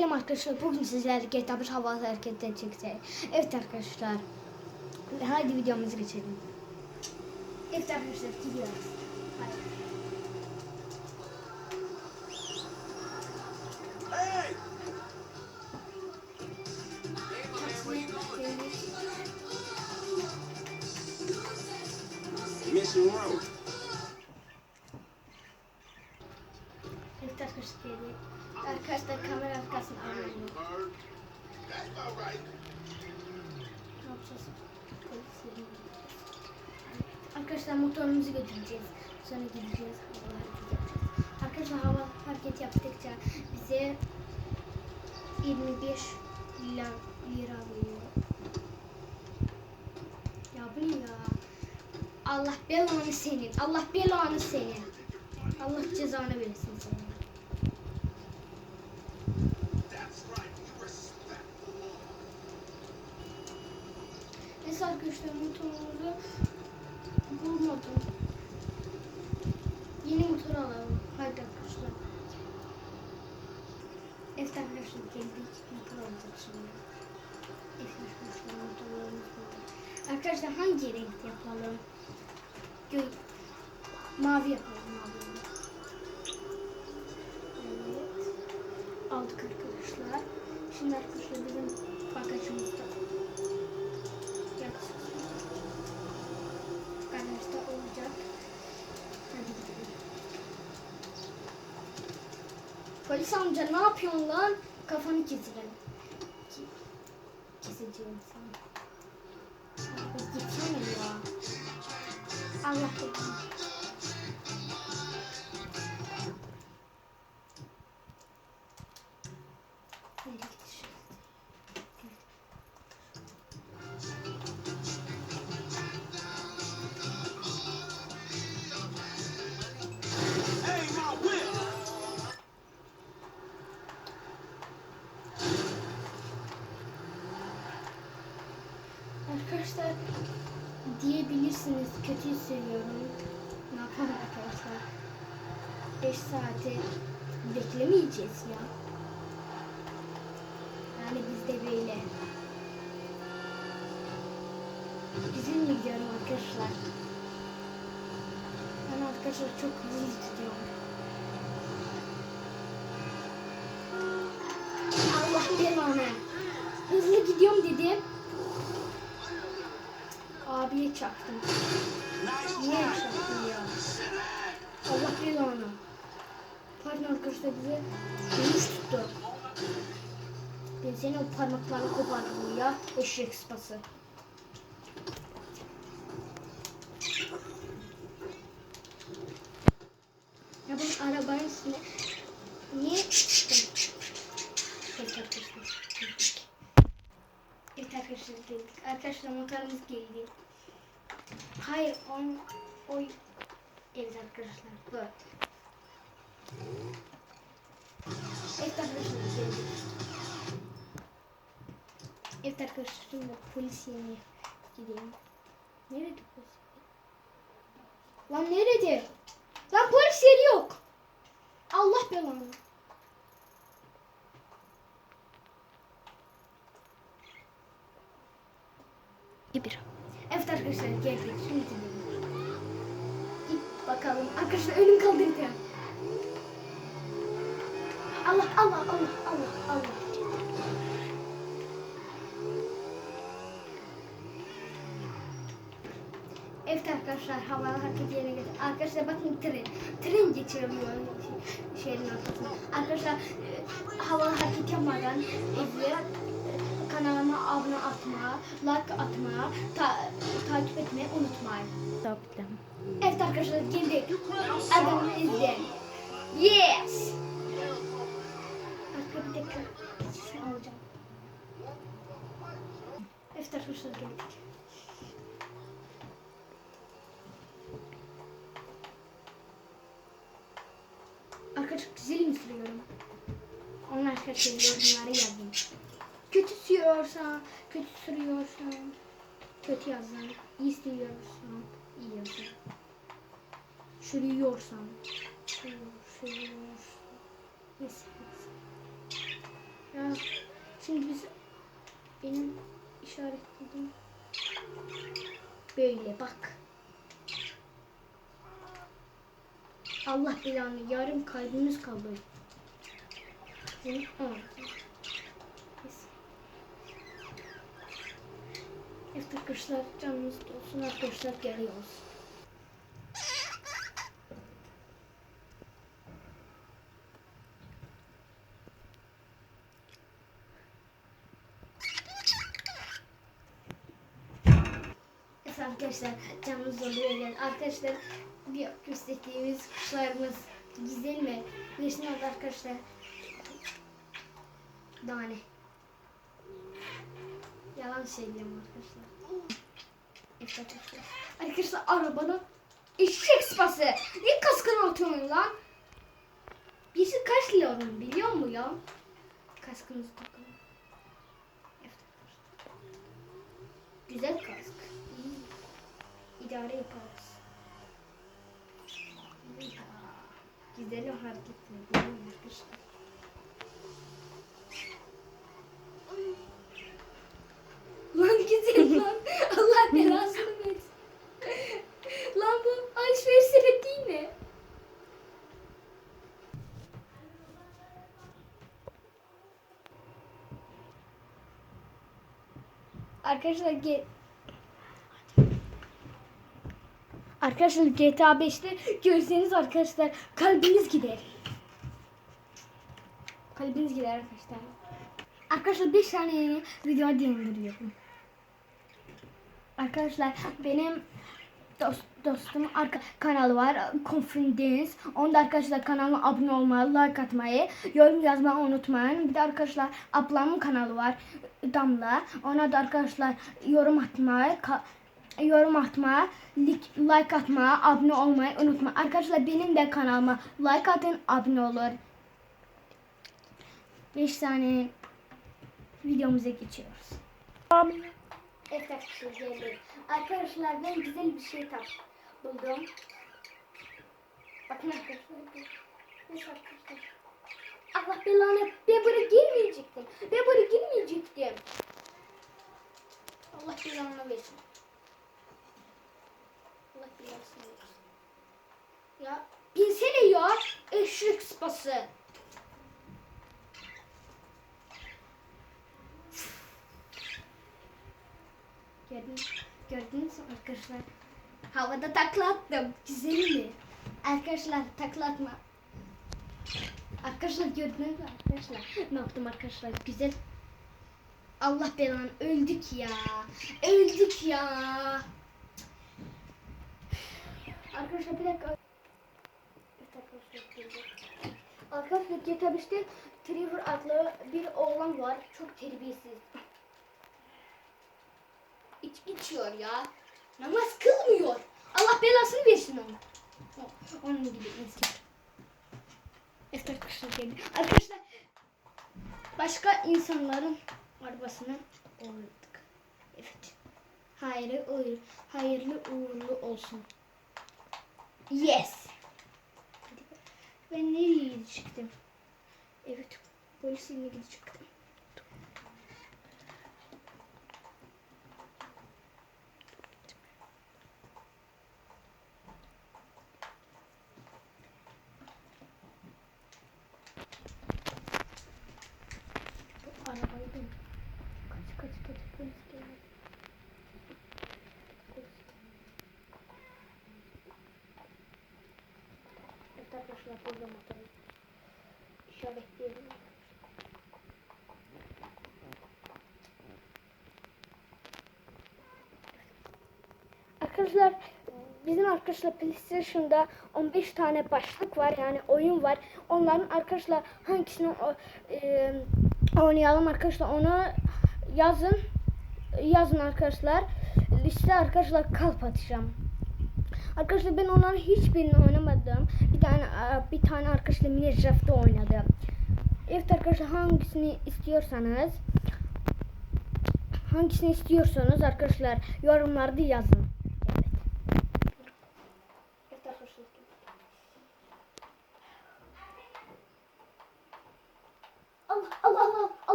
Selam arkadaşlar bugün sizlerle GTA 5 havalı hareketten çekeceğiz. Evet arkadaşlar. Hadi videomuza geçelim. Evet arkadaşlar gidiyoruz. Hadi. Evet arkadaşlar geldik. Arkadaşlar kamera arkasını alıyorum. Ne yapacağız? Gideceğiz. Arkadaşlar motorumuzu götüreceğiz. Sonra gideceğiz. Yapacağız. Arkadaşlar hava hareket yaptıkça bize 25 lira, lira veriyor. Ya bu ne ya? Allah belanı senin. Allah belanı senin. Allah cezanı versin senin. Neyse arkadaşlar motorumuzu bulmadım. Yeni motor alalım. Haydi arkadaşlar. Evet arkadaşlar geldik. Motor alacak şimdi. Evet arkadaşlar motorlarımız burada. Arkadaşlar hangi renk yapalım? Gö mavi yapalım mavi. Aldık arkadaşlar. Şimdi arkadaşlar bizim bagajımızda Garajda olacak. Hadi gidelim. Polis amca ne yapıyorsun lan? Kafanı. Ki- Keseceğim sana. Gitsene ya. Allah belanı. Arkadaşlar diyebilirsiniz kötü hissediyorum. Ne yapalım arkadaşlar? 5 saate beklemeyeceğiz ya. Yani biz de böyle. Mi gidiyorum arkadaşlar? Ben arkadaşlar çok hızlı gidiyorum. Allah belanı. Hızlı gidiyorum dedim. Abiye çaktım. Niye çaktım ya? Allah belanı. Pardon arkadaşlar bize dönüş tuttu. Ben senin o parmaklarını kopardım ya. Eşek sıpası. Ya ben arabanın üstüne niye çıktım? Geldik. Arkadaşlar geldik. Arkadaşlar motorumuz geldi. Hayır on oy. Evet arkadaşlar bu. Evet arkadaşlar geldik. Evet arkadaşlar şimdi polis yerine gideyim. Nerede polis? Lan nerede? Lan polis yeri yok. Allah belanı. Bir. Evet arkadaşlar geldik. Şimdi. Git bakalım. Arkadaşlar önüm kaldırdı. Allah Allah Allah Allah Allah. Evet arkadaşlar hava hareket yerine geldi. Arkadaşlar bakın tren. Tren geçiriyor şey- şehrin ortasına. Arkadaşlar e, hava hareket yapmadan e, kanalıma abone atma, like atma, ta- takip etmeyi unutmayın. Evet arkadaşlar geldik. Adamı izleyin. Yes. Arka bir dakika. Şey alacağım. Evet arkadaşlar geldik. Arkadaşlar güzel mi sürüyorum? Onlar arkadaşlar yorumlara yazın. Kötü sürüyorsan, kötü sürüyorsan, kötü yazın. İyi sürüyorsan, iyi yazın. Sürüyorsan, sürüyor, sürüyorsan, ne sürüyorsan. Şimdi biz benim işaretledim. Böyle bak. Allah belanı yarım kalbimiz kaldı. Hı, hı. Neyse. Evet arkadaşlar canınız olsun arkadaşlar geliyoruz. Evet arkadaşlar canımız oluyor yani. Arkadaşlar bir gösterdiğimiz kuşlarımız güzel mi? Oldu arkadaşlar? Daha? Yalan söylüyorum arkadaşlar. Evet arkadaşlar. Arkadaşlar arabanın eşek sıpası. Niye kaskını atıyorsun lan? Birisi kaç lira onun biliyor musun ya? Evet arkadaşlar. Güzel kask. İyi. İdare yaparız. Ya, hareketler. değil mi arkadaşlar? Lan güzel lan. Allah belasını versin. lan bu alışveriş sepeti değil mi? Arkadaşlar ge Arkadaşlar GTA 5'te görseniz arkadaşlar kalbiniz gider. Kalbiniz gider arkadaşlar. Arkadaşlar 5 tane yeni video döndürüyorum. Arkadaşlar benim dost, dostum arka kanalı var Confidence. Onda arkadaşlar kanalıma abone olmayı, like atmayı, yorum yazmayı unutmayın. Bir de arkadaşlar ablamın kanalı var Damla. Ona da arkadaşlar yorum atmayı, yorum atma, lik- like atma, abone olmayı unutma. Arkadaşlar benim de kanalıma like atın, abone olur. 5 tane videomuza geçiyoruz. Evet geldi. Arkadaşlar ben güzel bir şey tap buldum. Bakın arkadaşlar. Neyse arkadaşlar. Allah belanı ben buraya girmeyecektim. Ben buraya girmeyecektim. Allah belanı versin. Allah belasını versin. Ya binsene ya. Eşek sıpası. Gördünüz, gördünüz mü arkadaşlar? Havada takla attım. Güzel mi? Arkadaşlar takla atma. Arkadaşlar gördünüz mü arkadaşlar? Ne yaptım arkadaşlar? Güzel. Allah belanı öldük ya. Öldük ya. Arkadaşlar bir dakika. Arkadaşlar GTA 5'te Trevor adlı bir oğlan var. Çok terbiyesiz. İç, içiyor ya. Namaz kılmıyor. Allah belasını versin ona. Onun gibi insan. Evet arkadaşlar geldi. Arkadaşlar başka insanların arabasını olduk. Evet. Hayırlı uğurlu, hayırlı uğurlu olsun. Yes. Ben nereye çıktım? Evet. Polis yerine gidecektim. Bu arabayı da kaç kaç kaç polis geldi. Polis geldi. Evet arkadaşlar burada motoru işaretleyelim. Arkadaşlar bizim arkadaşlar PlayStation'da 15 tane başlık var yani oyun var. Onların arkadaşlar hangisini e, oynayalım arkadaşlar onu yazın yazın arkadaşlar. Liste arkadaşlar kalp atacağım. Arkadaşlar ben onların hiçbirini oynamadım. Bir tane bir tane arkadaşla Minecraft'ta oynadım. Evet arkadaşlar hangisini istiyorsanız hangisini istiyorsanız arkadaşlar yorumlarda yazın.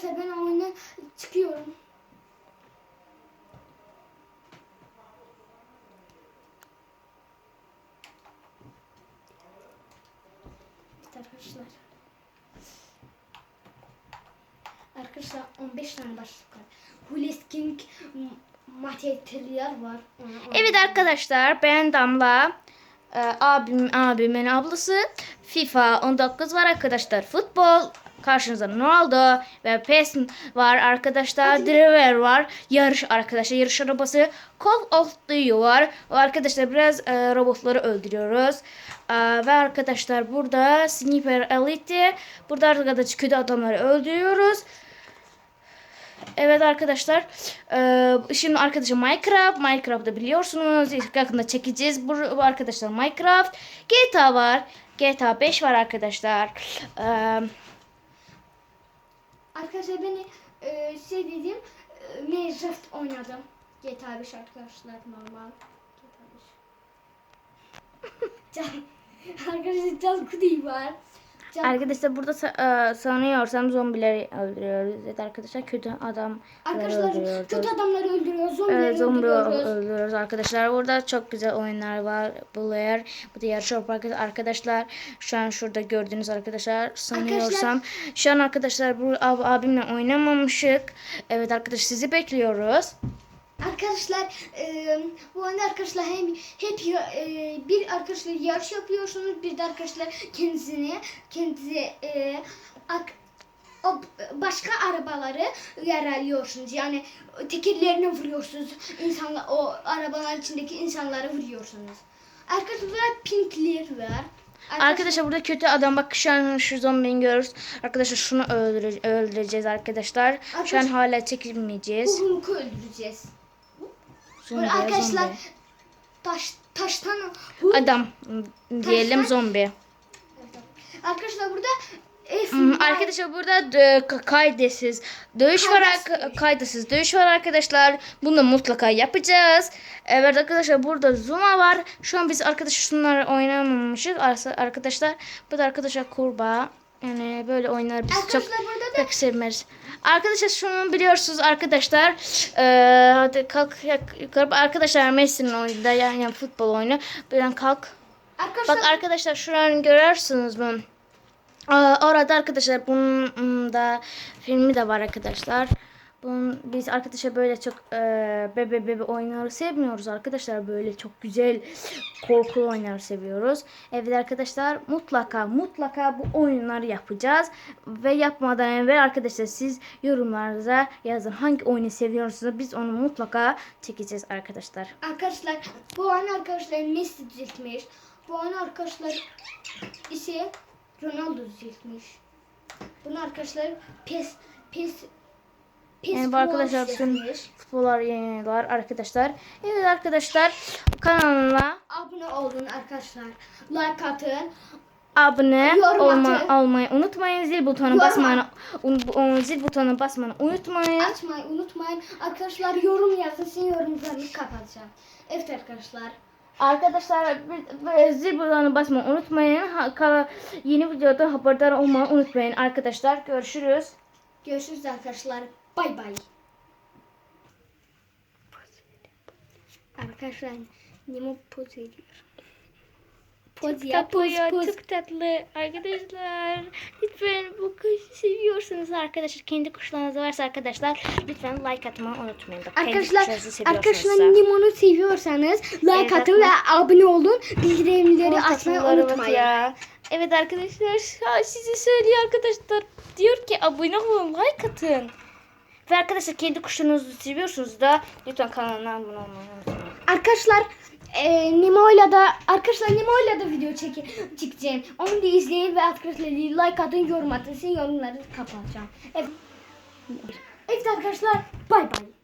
Arkadaşlar ben oyuna çıkıyorum. Evet arkadaşlar. Arkadaşlar 15 tane başlık var. Hulesking materyaller var. Evet arkadaşlar ben Damla. E, abim, abimin ablası FIFA 19 var arkadaşlar. Futbol Karşınızda Ronaldo ve PES var arkadaşlar. Driver var. Yarış arkadaşlar. Yarış arabası. Call of Duty var. Arkadaşlar biraz e, robotları öldürüyoruz. Ee, ve arkadaşlar burada Sniper Elite. Burada arkadaşlar kötü adamları öldürüyoruz. Evet arkadaşlar. eee, şimdi arkadaşlar Minecraft. Minecraft'ı biliyorsunuz. Yakında çekeceğiz. Bu, bu arkadaşlar Minecraft. GTA var. GTA 5 var arkadaşlar. Eee, Arkadaşlar beni e, şey dedim e, Minecraft oynadım. GTA 5 arkadaşlar normal. GTA 5. Can, arkadaşlar Can Kudey var. Can, arkadaşlar burada sa- eee, sanıyorsam zombileri öldürüyoruz. Evet arkadaşlar kötü adam arkadaşlar öldürüyoruz. kötü adamları öldürüyor. Zombileri Evet, zombi öldürüyoruz. öldürüyoruz arkadaşlar. Burada çok güzel oyunlar var. Blair, bu da yarış arkadaşlar. Şu an şurada gördüğünüz arkadaşlar sanıyorsam. Şu an arkadaşlar bu ab- abimle oynamamışık. Evet arkadaşlar sizi bekliyoruz. Arkadaşlar e, bu oyunda arkadaşlar hem hep e, bir arkadaşlar yarış yapıyorsunuz bir de arkadaşlar kendisini kendisi e, ak- o başka arabaları yaralıyorsunuz. Yani tekerlerine vuruyorsunuz. İnsanlar o arabaların içindeki insanları vuruyorsunuz. Arkadaşlar pinkler var. Arkadaşlar burada kötü adam bak şu an şu zombini görürüz. Arkadaşlar şunu öldüre- öldüreceğiz arkadaşlar. Şu an hala bu çekilmeyeceğiz. Hulk'u öldüreceğiz. Zombi, arkadaşlar zombi. taş taştan Hulk Adam diyelim zombi. Arkadaşlar burada F Hmm, Arkadaşlar burada e, k- kaydesiz dövüş var Kaydesiz. arka- kaydesiz dövüş var arkadaşlar. Bunu da mutlaka yapacağız. Evet arkadaşlar burada Zuma var. Şu an biz arkadaşlar şunları oynamamışız arkadaşlar. Bu da arkadaşlar kurbağa. Yani böyle oyunlar biz çok Arkadaşlar da pek sevmeriz. Arkadaşlar şunu biliyorsunuz arkadaşlar. Ee, hadi kalk yukarı. Arkadaşlar Messi'nin oyunda yani, yani futbol oyunu. Birden kalk. arkadaşlar Bak arkadaşlar şuranı görürsünüz bunu. Aa, Orada arkadaşlar bunun da filmi de var arkadaşlar. Bunun, biz arkadaşlar böyle çok e, bebe bebe oyunları sevmiyoruz arkadaşlar. Böyle çok güzel korkulu oyunları seviyoruz. Evet arkadaşlar mutlaka mutlaka bu oyunları yapacağız. Ve yapmadan evvel arkadaşlar siz yorumlarınıza yazın. Hangi oyunu seviyorsunuz biz onu mutlaka çekeceğiz arkadaşlar. arkadaşlar bu an arkadaşlar Messi düzeltmiş. Bu an arkadaşlar ise Ronaldo düzeltmiş. Bunu arkadaşlar pes pes pes Yani bu arkadaşlar bütün futbollar yayınlar arkadaşlar. Evet arkadaşlar kanalına Abone olun arkadaşlar. Like atın. abone olma, atın. olmayı unutmayın. Zil butonu Yorum basmayı un, un- zil butonu basmayı unutmayın. Açmayı unutmayın. Arkadaşlar yorum yazın. Sizin yorumlarınızı kapatacağım. Evet arkadaşlar. Arkadaşlar zil butonu basmayı unutmayın. Ha, yeni videoda haberdar olmayı unutmayın arkadaşlar. Görüşürüz. Görüşürüz arkadaşlar. Bay bay. Arkadaşlar Nemo poz ediyor. Poz ya poz poz. çok tatlı arkadaşlar. Lütfen bu kuşu seviyorsanız arkadaşlar kendi kuşlarınız varsa arkadaşlar lütfen like atmayı unutmayın. Bak, Arkadaşlar arkadaşlar da. Nemo'nu seviyorsanız like Evet, atın ve abone olun. Bildirimleri açmayı Tatlılarımız unutmayın. ya. Evet arkadaşlar ha, size söylüyor arkadaşlar. Diyor ki abone olun like atın. Ve arkadaşlar kendi kuşlarınızı seviyorsunuz da lütfen kanalına abone olmayı unutmayın. Arkadaşlar e, Nemo'yla da arkadaşlar Nemo'yla da video çek çekeceğim. Onu da izleyin ve arkadaşlar like atın, yorum atın. Sizin yorumları kapatacağım. Evet. Evet arkadaşlar bay bay.